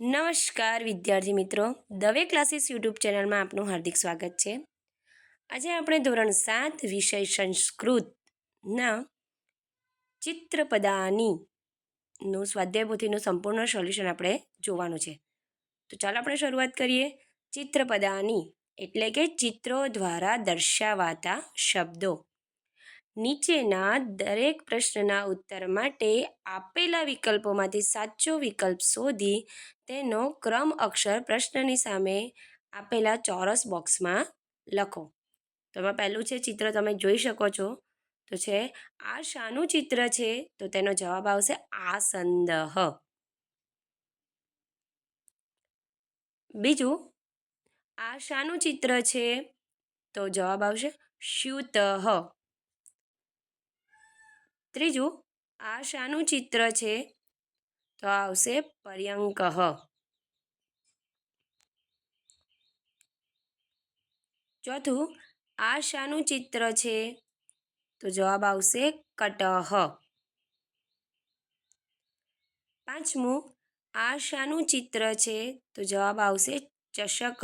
નમસ્કાર વિદ્યાર્થી મિત્રો. દવે ક્લાસીસ યુટ્યુબ ચેનલમાં આપનું હાર્દિક સ્વાગત છે. આજે આપણે ધોરણ સાત વિષય સંસ્કૃતના ચિત્રપદાની નું સ્વાધ્યાય સંપૂર્ણ સોલ્યુશન આપણે જોવાનું છે. તો ચાલો આપણે શરૂઆત કરીએ. ચિત્રપદાની એટલે કે ચિત્રો દ્વારા દર્શાવાતા શબ્દો. નીચેના દરેક પ્રશ્નના ઉત્તર માટે આપેલા વિકલ્પોમાંથી સાચો વિકલ્પ શોધી તેનો ક્રમ અક્ષર પ્રશ્નની સામે આપેલા ચોરસ બોક્સમાં લખો. તો એમાં પહેલું છે ચિત્ર, તમે જોઈ શકો છો. તો છે, આ શાનું ચિત્ર છે? તો તેનો જવાબ આવશે આસંદહ. બીજું, આ શાનું ચિત્ર છે? તો જવાબ આવશે શ્યુતઃ ત્રીજું, આ શાનું ચિત્ર છે? તો આવશે પર્યંક. ચોથું, આ શાનું ચિત્ર છે? તો જવાબ આવશે કટહ પાંચમું, આ શાનું ચિત્ર છે? તો જવાબ આવશે ચષક.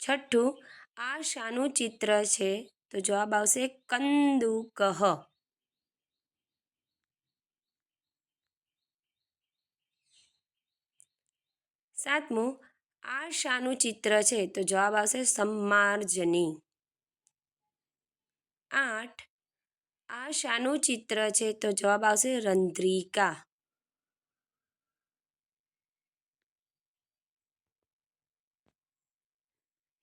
છઠ્ઠું આ શાનું ચિત્ર છે? તો જવાબ આવશે કંદુકહ સાતમું, આ શાનું ચિત્ર છે? તો જવાબ આવશે સમાર્જની. આઠ, આ શાનું ચિત્ર છે? તો જવાબ આવશે રંધ્રિકા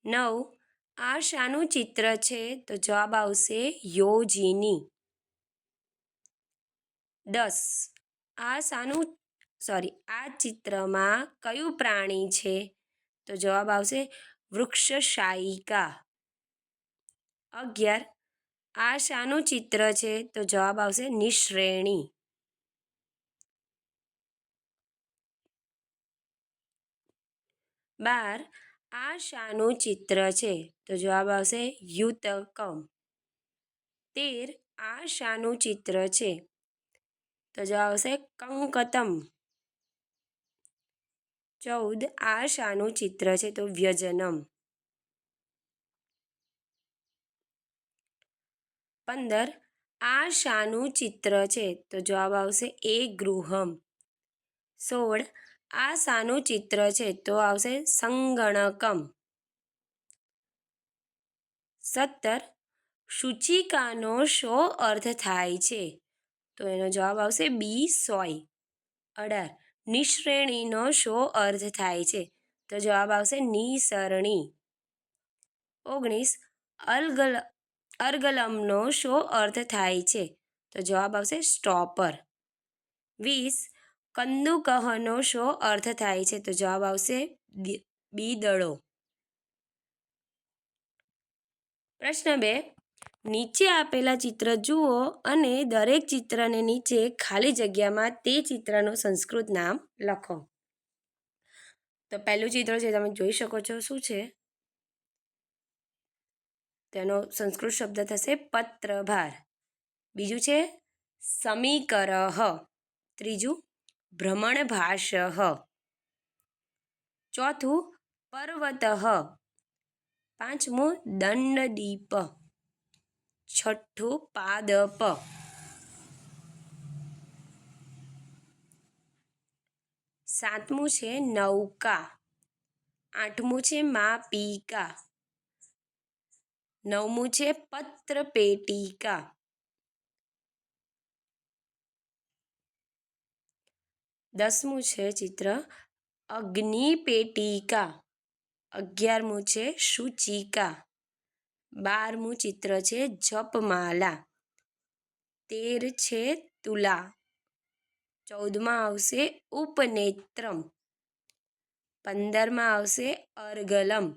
નવ આ શાનું ચિત્ર છે? તો જવાબ આવશે યોજીની. દસ. આ શાનું સોરી આ ચિત્રમાં કયું પ્રાણી છે? તો જવાબ આવશે વૃક્ષશાયિકા. અગિયાર. આ શાનું ચિત્ર છે? તો જવાબ આવશે નિશ્રેણી. બાર. આ શાનું ચિત્ર છે. તો જવાબ આવશે, યુતકમ. તેર, આ શાનું ચિત્ર છે. તો જવાબ આવશે, કંકતમ. ચૌદ, આ શાનું ચિત્ર છે. તો વ્યજનમ. પંદર, આ શાનું ચિત્ર છે. તો જવાબ આવશે, એ ગૃહમ. સોળ આ શાનું ચિત્ર છે, તો આવશે સંગણકમ. સત્તર, સૂચિકાનો શો અર્થ થાય છે? તો એનો જવાબ આવશે બી, સોય. અઢાર, નિશ્રેણીનો શો અર્થ થાય છે? તો જવાબ આવશે નિસરણી. ઓગણીસ અલગલ અર્ગલમનો શો અર્થ થાય છે? તો જવાબ આવશે સ્ટોપર. વીસ કંદુકહનો શો અર્થ થાય છે? તો જવાબ આવશે બીદડો પ્રશ્ન બે. નીચે આપેલા ચિત્ર જુઓ અને દરેક ચિત્રને નીચે ખાલી જગ્યામાં તે ચિત્રનું સંસ્કૃત નામ લખો. તો પહેલું ચિત્ર છે તમે જોઈ શકો છો શું છે? તેનો સંસ્કૃત શબ્દ થશે પત્રભાર. બીજું છે સમીકરહ. ત્રીજું ભ્રમણભાષ ચોથું પર્વત. પાંચમું દંડદીપ. છઠ્ઠું પાદપ. સાતમું છે નૌકા. આઠમું છે માપિકા. નવમું છે પત્રપેટિકા. દસમું છે ચિત્ર અગ્નિપેટિકા અગિયારમું છે સૂચિકા બારમું ચિત્ર છે જપમાલા તેર છે તુલા ચૌદમાં આવશે ઉપનેત્રમ પંદરમાં આવશે અર્ગલમ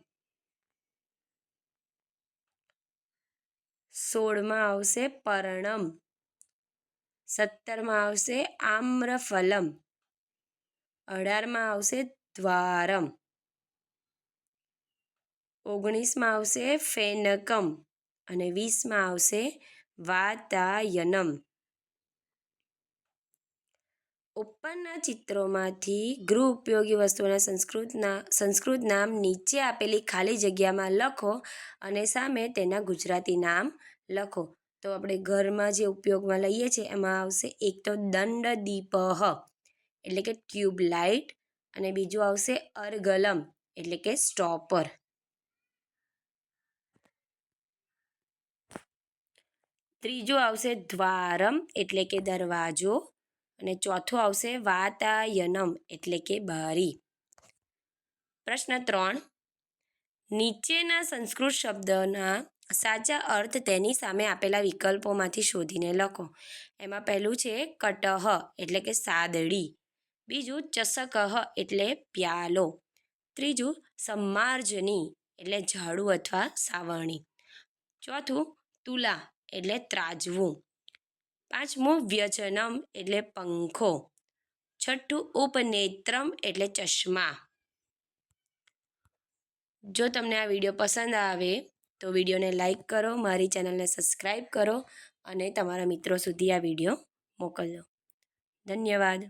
સોળમાં આવશે પરણમ સત્તરમાં આવશે આમ્રફલમ અઢારમાં આવશે દ્વારમ. ઓગણીસમાં આવશે ફેનકમ અને વીસમાં આવશે વાતાયનમ. ઉપરના ચિત્રોમાંથી ગૃહ ઉપયોગી વસ્તુઓના સંસ્કૃતના, સંસ્કૃત નામ નીચે આપેલી ખાલી જગ્યામાં લખો અને સામે તેના ગુજરાતી નામ લખો. તો આપણે ઘરમાં જે ઉપયોગમાં લઈએ છીએ, એમાં આવશે એક તો દંડ દીપહ એટલે કે ટ્યુબ લાઇટ અને બીજું આવશે અરગલમ, એટલે કે સ્ટોપર. ત્રીજું આવશે દ્વારમ, એટલે કે દરવાજો. અને ચોથું આવશે વાતાયનમ, એટલે કે બારી. પ્રશ્ન ત્રણ. નીચેના સંસ્કૃત શબ્દના સાચા અર્થ તેની સામે આપેલા વિકલ્પોમાંથી શોધીને લખો. એમાં પહેલું છે કટહ, એટલે કે સાદડી. બીજું ચસકહ એટલે પ્યાલો. ત્રીજું સમાર્જની એટલે ઝાડુ અથવા સાવરણી. ચોથું તુલા એટલે ત્રાજવું. પાંચમું વ્યજનમ એટલે પંખો. છઠ્ઠું ઉપનેત્રમ એટલે ચશ્મા. જો તમને આ વીડિયો પસંદ આવે તો વિડીયોને લાઈક કરો, મારી ચેનલને સબસ્ક્રાઈબ કરો અને તમારા મિત્રો સુધી આ વીડિયો મોકલજો. ધન્યવાદ.